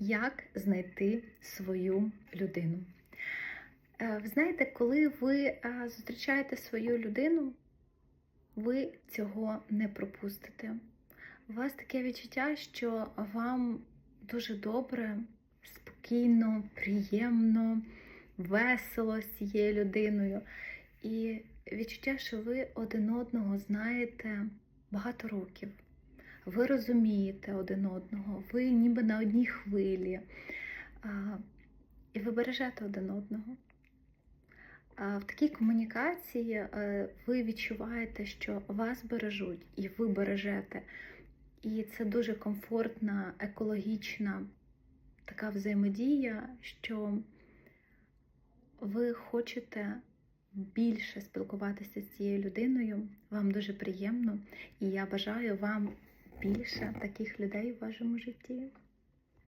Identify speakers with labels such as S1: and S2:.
S1: Як знайти свою людину? Е, Ви знаєте, коли ви е, зустрічаєте свою людину, ви цього не пропустите. У вас таке відчуття, що вам дуже добре, спокійно, приємно, весело з цією людиною. І відчуття, що ви один одного знаєте багато років. Ви розумієте один одного, ви ніби на одній хвилі. А, і ви бережете один одного. А в такій комунікації е, ви відчуваєте, що вас бережуть і ви бережете. І це дуже комфортна, екологічна така взаємодія, що ви хочете більше спілкуватися з цією людиною. Вам дуже приємно, і я бажаю вам більше таких людей в вашому житті.